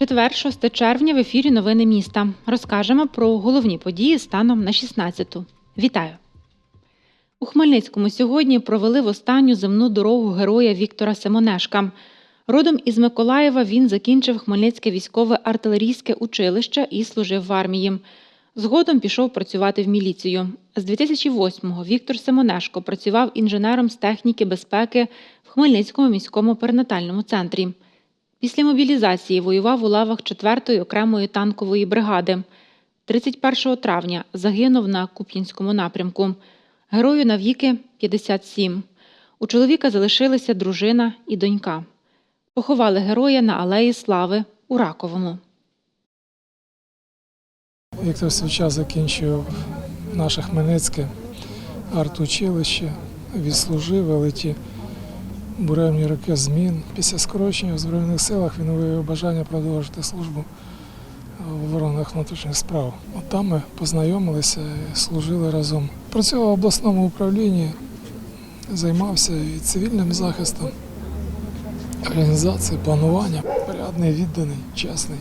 Четвер, 6 червня в ефірі Новини міста. Розкажемо про головні події станом на 16-ту. Вітаю! У Хмельницькому сьогодні провели в останню земну дорогу героя Віктора Симонешка. Родом із Миколаєва він закінчив Хмельницьке військове артилерійське училище і служив в армії. Згодом пішов працювати в міліцію. З 2008-го Віктор Симонешко працював інженером з техніки безпеки в Хмельницькому міському перинатальному центрі. Після мобілізації воював у лавах 4-ї окремої танкової бригади. 31 травня загинув на Куп'янському напрямку. Герою навіки 57. У чоловіка залишилися дружина і донька. Поховали героя на Алеї Слави у Раковому. Віктор Свіча закінчив наше Хмельницьке артучилище, відслужив великі буремні роки змін. Після скорочення в Збройних силах він виявив бажання продовжити службу в органах внутрішніх справ. От там ми познайомилися і служили разом. Працював в обласному управлінні, займався і цивільним захистом, організацією, плануванням. Порядний, відданий, чесний.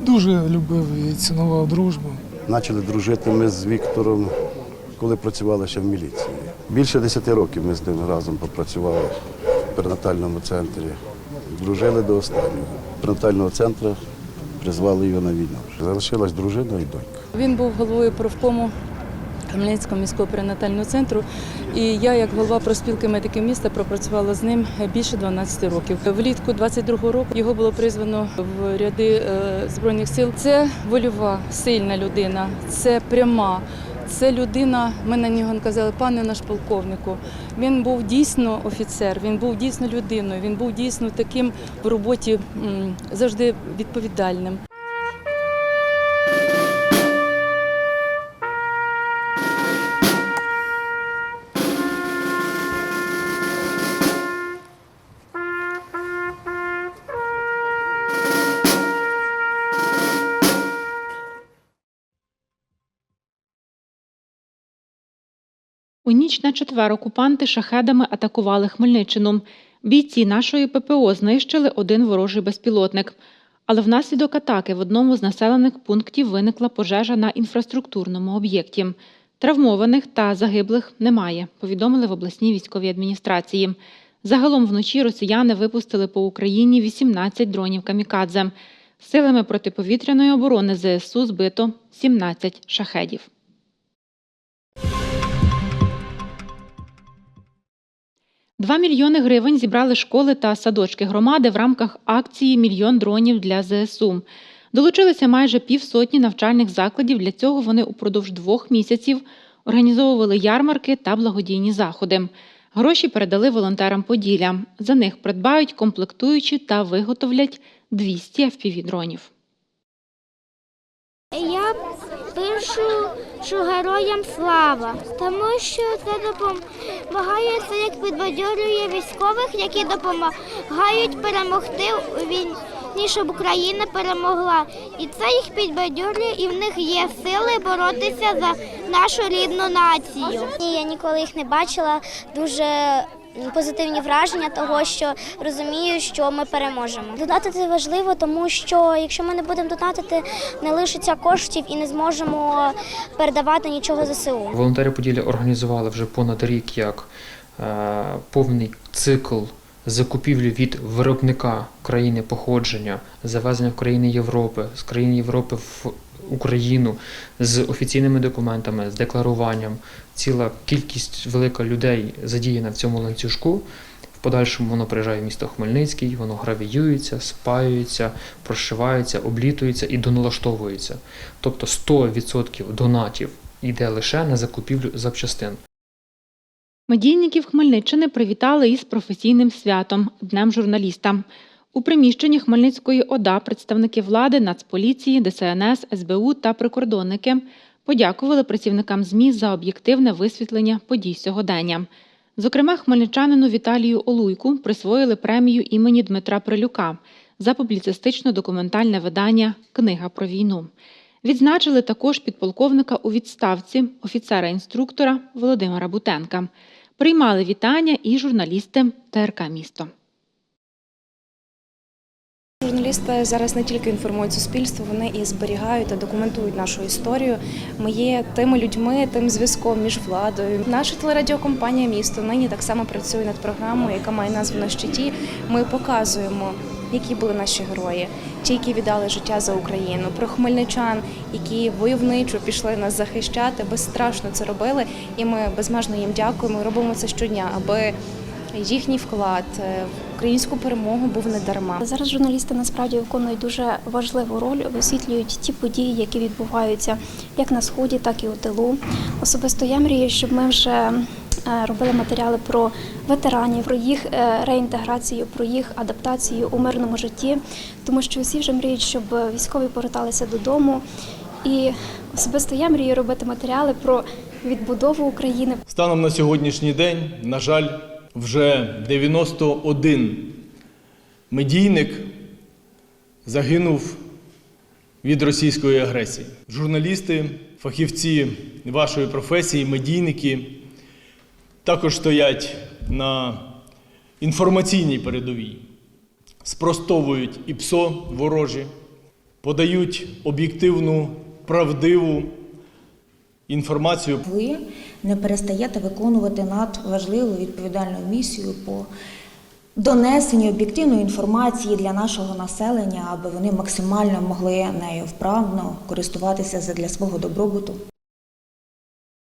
Дуже любив і цінував дружбу. Почали дружити ми з Віктором, коли працювали ще в міліції. Більше 10 років ми з ним разом попрацювали в перинатальному центрі. Дружили до останнього. Перинатального центру призвали його на війну. Залишилась дружина і донька. Він був головою профкому Хмельницького міського перинатального центру. І я, як голова профспілки медиків міста, пропрацювала з ним більше 12 років. Влітку 22-го року його було призвано в ряди е, збройних сил. Це вольова, сильна людина, це пряма. Це людина, ми на нього казали, пане наш полковнику. Він був дійсно офіцер, він був дійсно людиною, він був дійсно таким в роботі завжди відповідальним. У ніч на четвер окупанти шахедами атакували Хмельниччину. Бійці нашої ППО знищили один ворожий безпілотник. Але внаслідок атаки в одному з населених пунктів виникла пожежа на інфраструктурному об'єкті. Травмованих та загиблих немає, повідомили в обласній військовій адміністрації. Загалом вночі росіяни випустили по Україні 18 дронів камікадзе. Силами протиповітряної оборони ЗСУ збито 17 шахедів. Два мільйони гривень зібрали школи та садочки громади в рамках акції Мільйон дронів для ЗСУ. Долучилися майже півсотні навчальних закладів. Для цього вони упродовж двох місяців організовували ярмарки та благодійні заходи. Гроші передали волонтерам Поділля. За них придбають комплектуючі та виготовлять 200 FPV-дронів. Я пишу, що героям слава, тому що це допомагає, це як підбадьорює військових, які допомагають перемогти у війні, щоб Україна перемогла. І це їх підбадьорює, і в них є сили боротися за нашу рідну націю. Я ніколи їх не бачила. Дуже позитивні враження того, що розумію, що ми переможемо. Донатити важливо, тому що якщо ми не будемо донатити, не лишиться коштів і не зможемо передавати нічого ЗСУ. Волонтери Поділля організували вже понад рік як е, повний цикл закупівлі від виробника країни походження, завезення в країни Європи, з країн Європи в Україну з офіційними документами, з декларуванням. Ціла кількість велика людей задіяна в цьому ланцюжку. В подальшому воно приїжджає в місто Хмельницький, воно гравіюється, спаюється, прошивається, облітується і доналаштовується. Тобто 100% донатів йде лише на закупівлю запчастин. Медійників Хмельниччини привітали із професійним святом Днем журналіста. У приміщенні Хмельницької ОДА представники влади, Нацполіції, ДСНС, СБУ та прикордонники подякували працівникам ЗМІ за об'єктивне висвітлення подій сьогодення. Зокрема, хмельничанину Віталію Олуйку присвоїли премію імені Дмитра Прилюка за публіцистично-документальне видання Книга про війну. Відзначили також підполковника у відставці, офіцера-інструктора Володимира Бутенка. Приймали вітання і журналісти ТРК Місто. Журналісти зараз не тільки інформують суспільство, вони і зберігають та документують нашу історію. Ми є тими людьми, тим зв'язком між владою. Наша телерадіокомпанія місто нині так само працює над програмою, яка має назву на щиті. Ми показуємо, які були наші герої, ті, які віддали життя за Україну, про хмельничан, які войовничо пішли нас захищати, безстрашно це робили. І ми безмежно їм дякуємо. Робимо це щодня, аби їхній вклад е, в українську перемогу був не дарма. Зараз журналісти насправді виконують дуже важливу роль, висвітлюють ті події, які відбуваються як на сході, так і у тилу. Особисто я мрію, щоб ми вже робили матеріали про ветеранів, про їх е, реінтеграцію, про їх адаптацію у мирному житті, тому що всі вже мріють, щоб військові поверталися додому. І особисто я мрію робити матеріали про відбудову України, Станом на сьогоднішній день, на жаль, вже 91 медійник загинув від російської агресії. Журналісти, фахівці вашої професії, медійники також стоять на інформаційній передовій, спростовують і ПСО ворожі, подають об'єктивну, правдиву інформацію ви не перестаєте виконувати надважливу відповідальну місію по донесенню об'єктивної інформації для нашого населення, аби вони максимально могли нею вправно користуватися задля свого добробуту.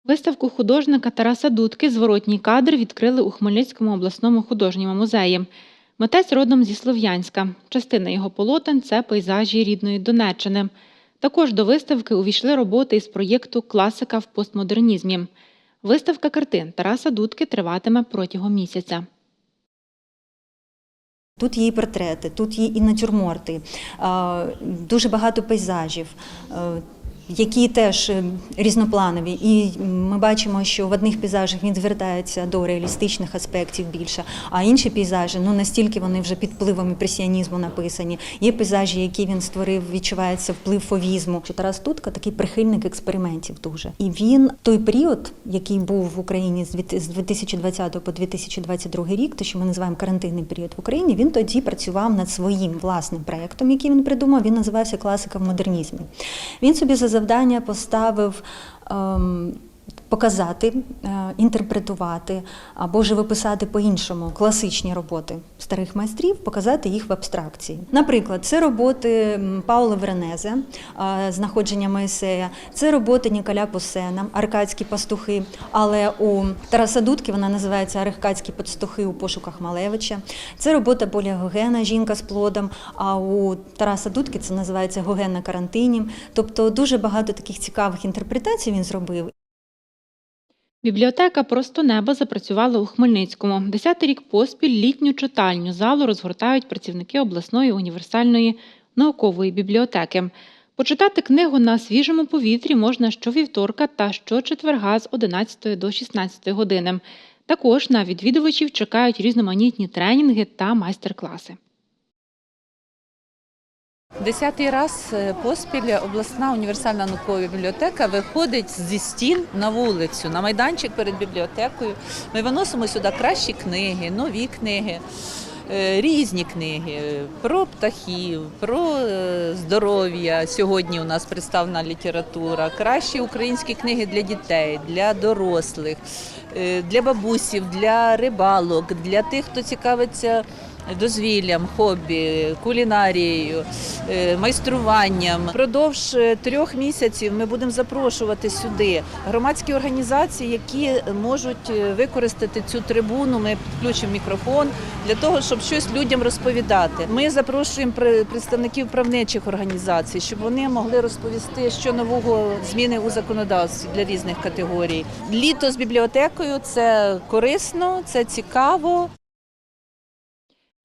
Виставку художника Тараса Дудки Зворотній кадр відкрили у Хмельницькому обласному художньому музеї. Митець родом зі Слов'янська. Частина його полотен це пейзажі рідної Донеччини. Також до виставки увійшли роботи із проєкту Класика в постмодернізмі. Виставка картин Тараса Дудки триватиме протягом місяця. Тут є і портрети, тут є і натюрморти, дуже багато пейзажів. Які теж е, різнопланові, і ми бачимо, що в одних пейзажах він звертається до реалістичних аспектів більше, а інші пейзажі ну настільки вони вже під впливом імпресіонізму написані. Є пейзажі, які він створив, відчувається вплив фовізму. Що Тарас Тутка такий прихильник експериментів дуже. І він той період, який був в Україні з 2020 по 2022 рік, те, що ми називаємо карантинний період в Україні, він тоді працював над своїм власним проєктом, який він придумав. Він називався Класика в модернізмі. Він собі за завдання поставив. Показати, е, інтерпретувати або живописати по-іншому класичні роботи старих майстрів, показати їх в абстракції. Наприклад, це роботи Паула Веренезе, е, знаходження Моїсея, це роботи Ніколя Пусена, Аркадські пастухи. Але у Тараса Дудки вона називається Аркадські пастухи у пошуках Малевича. Це робота Поля Гогена, жінка з плодом. А у Тараса Дудки це називається Гоген на карантині. Тобто дуже багато таких цікавих інтерпретацій він зробив. Бібліотека Просто небо запрацювала у Хмельницькому. Десятий рік поспіль літню читальню залу розгортають працівники обласної універсальної наукової бібліотеки. Почитати книгу на свіжому повітрі можна щовівторка та щочетверга з 11 до 16 години. Також на відвідувачів чекають різноманітні тренінги та майстер-класи. Десятий раз е, поспіль обласна універсальна наукова бібліотека виходить зі стін на вулицю, на майданчик перед бібліотекою. Ми виносимо сюди кращі книги, нові книги, е, різні книги про птахів, про е, здоров'я. Сьогодні у нас представлена література, кращі українські книги для дітей, для дорослих, для бабусів, для рибалок, для тих, хто цікавиться дозвіллям, хобі, кулінарією, е, майструванням. Продовж е, трьох місяців ми будемо запрошувати сюди громадські організації, які можуть е, використати цю трибуну. Ми підключимо мікрофон для того, щоб щось людям розповідати. Ми запрошуємо пре- представників правничих організацій, щоб вони могли розповісти, що нового зміни у законодавстві для різних категорій. Літо з бібліотекою це корисно, це цікаво.